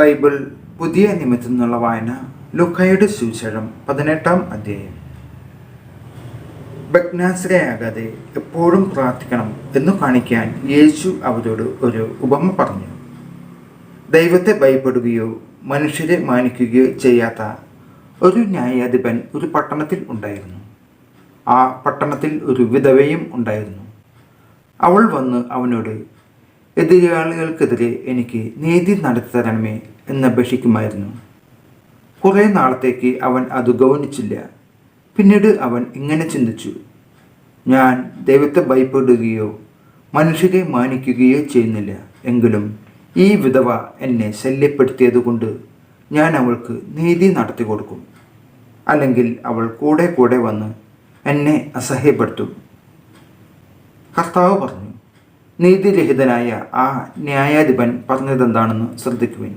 Bible പുതിയ നിമിത്തം എന്നുള്ള വായന ലുക്കയുടെ സുവിശേഷം പതിനെട്ടാം അധ്യായം. ഭഗ്നാശ്രയാകാതെ എപ്പോഴും പ്രാർത്ഥിക്കണം എന്ന് കാണിക്കാൻ യേശു അവരോട് ഒരു ഉപമ പറഞ്ഞു. ദൈവത്തെ ഭയപ്പെടുകയോ മനുഷ്യരെ മാനിക്കുകയോ ചെയ്യാത്ത ഒരു ന്യായാധിപൻ ഒരു പട്ടണത്തിൽ ഉണ്ടായിരുന്നു. ആ പട്ടണത്തിൽ ഒരു വിധവയും ഉണ്ടായിരുന്നു. അവൾ വന്ന് അവനോട് എതിരാളികൾക്കെതിരെ എനിക്ക് നീതി നടത്തി തരണമേ എന്നപേക്ഷിക്കുമായിരുന്നു. കുറേ നാളത്തേക്ക് അവൻ അത് ഗൗനിച്ചില്ല. പിന്നീട് അവൻ ഇങ്ങനെ ചിന്തിച്ചു. ഞാൻ ദൈവത്തെ ഭയപ്പെടുകയോ മനുഷ്യരെ മാനിക്കുകയോ ചെയ്യുന്നില്ല. എങ്കിലും ഈ വിധവ എന്നെ ശല്യപ്പെടുത്തിയതുകൊണ്ട് ഞാൻ അവൾക്ക് നീതി നടത്തി കൊടുക്കും. അല്ലെങ്കിൽ അവൾ കൂടെ കൂടെ വന്ന് എന്നെ അസഹ്യപ്പെടുത്തും. കർത്താവ് പറഞ്ഞു നീതിരഹിതനായ ആ ന്യായാധിപൻ പറഞ്ഞതെന്താണെന്ന് ശ്രദ്ധിക്കുവിൻ.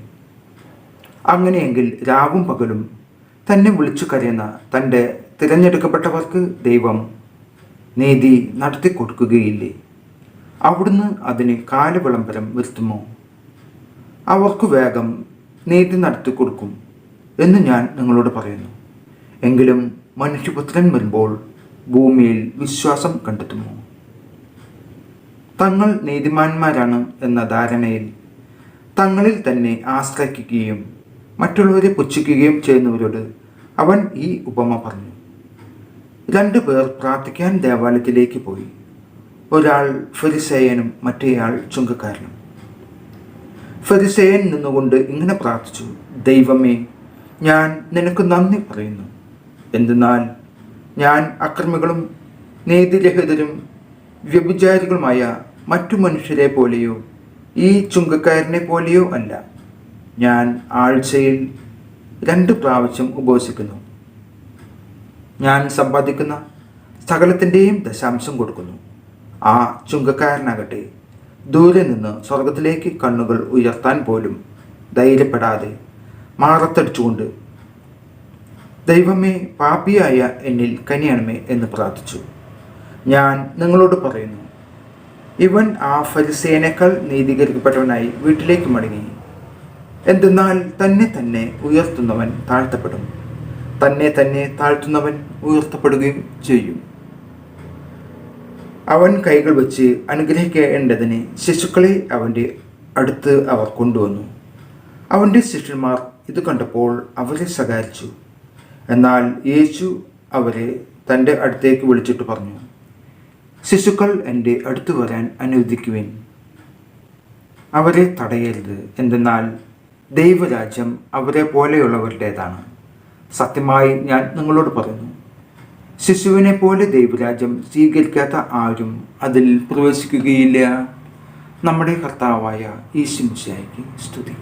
അങ്ങനെയെങ്കിൽ രാവും പകലും തന്നെ വിളിച്ചു കരയുന്ന തന്റെ തിരഞ്ഞെടുക്കപ്പെട്ടവർക്ക് ദൈവം നീതി നടത്തി കൊടുക്കുകയില്ലേ? അവിടുന്ന് അതിന് കാലവിളംബരം വരുത്തുമോ? അവർക്ക് വേഗം നീതി നടത്തി കൊടുക്കും എന്ന് ഞാൻ നിങ്ങളോട് പറയുന്നു. എങ്കിലും മനുഷ്യപുത്രൻ വരുമ്പോൾ ഭൂമിയിൽ വിശ്വാസം കണ്ടെത്തുമോ? തങ്ങൾ നീതിമാന്മാരാണ് എന്ന ധാരണയിൽ തങ്ങളിൽ തന്നെ ആശ്രയിക്കുകയും മറ്റുള്ളവരെ പുച്ഛിക്കുകയും ചെയ്യുന്നവരോട് അവൻ ഈ ഉപമ പറഞ്ഞു. രണ്ടു പേർ പ്രാർത്ഥിക്കാൻ ദേവാലയത്തിലേക്ക് പോയി. ഒരാൾ ഫെരിസേയനും മറ്റേയാൾ ചുങ്കക്കാരനും. ഫെരിസേയൻ നിന്നുകൊണ്ട് ഇങ്ങനെ പ്രാർത്ഥിച്ചു ദൈവമേ ഞാൻ നിനക്ക് നന്ദി പറയുന്നു. എന്തെന്നാൽ ഞാൻ അക്രമികളും നീതിരഹിതരും വ്യഭിചാരികളുമായ മറ്റു മനുഷ്യരെ പോലെയോ ഈ ചുങ്കക്കാരനെ പോലെയോ അല്ല. ഞാൻ ആഴ്ചയിൽ രണ്ട് പ്രാവശ്യം ഉപവസിക്കുന്നു. ഞാൻ സമ്പാദിക്കുന്ന സകലത്തിന്റെയും ദശാംശം കൊടുക്കുന്നു. ആ ചുങ്കക്കാരനാകട്ടെ ദൂരെ നിന്ന് സ്വർഗത്തിലേക്ക് കണ്ണുകൾ ഉയർത്താൻ പോലും ധൈര്യപ്പെടാതെ മാറത്തടിച്ചുകൊണ്ട് ദൈവമേ പാപിയായ എന്നിൽ കനിയണമേ എന്ന് പ്രാർത്ഥിച്ചു. ഞാൻ നിങ്ങളോട് പറയുന്നു ഇവൻ ആ ഫരിസേനേക്കാൾ നീതീകരിക്കപ്പെട്ടവനായി വീട്ടിലേക്ക് മടങ്ങി. എന്തെന്നാൽ തന്നെ തന്നെ ഉയർത്തുന്നവൻ താഴ്ത്തപ്പെടും. തന്നെ തന്നെ താഴ്ത്തുന്നവൻ ഉയർത്തപ്പെടുകയും ചെയ്യും. അവൻ കൈകൾ വച്ച് അനുഗ്രഹിക്കേണ്ടതിന് ശിശുക്കളെ അവന്റെ അടുത്ത് അവർ കൊണ്ടുവന്നു. അവന്റെ ശിഷ്യന്മാർ ഇത് കണ്ടപ്പോൾ അവരെ ശകാരിച്ചു. എന്നാൽ യേശു അവരെ തന്റെ അടുത്തേക്ക് വിളിച്ചിട്ട് പറഞ്ഞു ശിശുക്കൾ എന്റെ അടുത്ത് വരാൻ അനുവദിക്കുവിൻ. അവരെ തടയരുത്. എന്തെന്നാൽ ദൈവരാജ്യം അവരെ പോലെയുള്ളവരുടേതാണ്. സത്യമായി ഞാൻ നിങ്ങളോട് പറയുന്നു. ശിശുവിനെ പോലെ ദൈവരാജ്യം സ്വീകരിക്കാത്ത ആരും അതിൽ പ്രവേശിക്കുകയില്ല. നമ്മുടെ കർത്താവായ ഈശുമിശായിക്ക് സ്തുതി.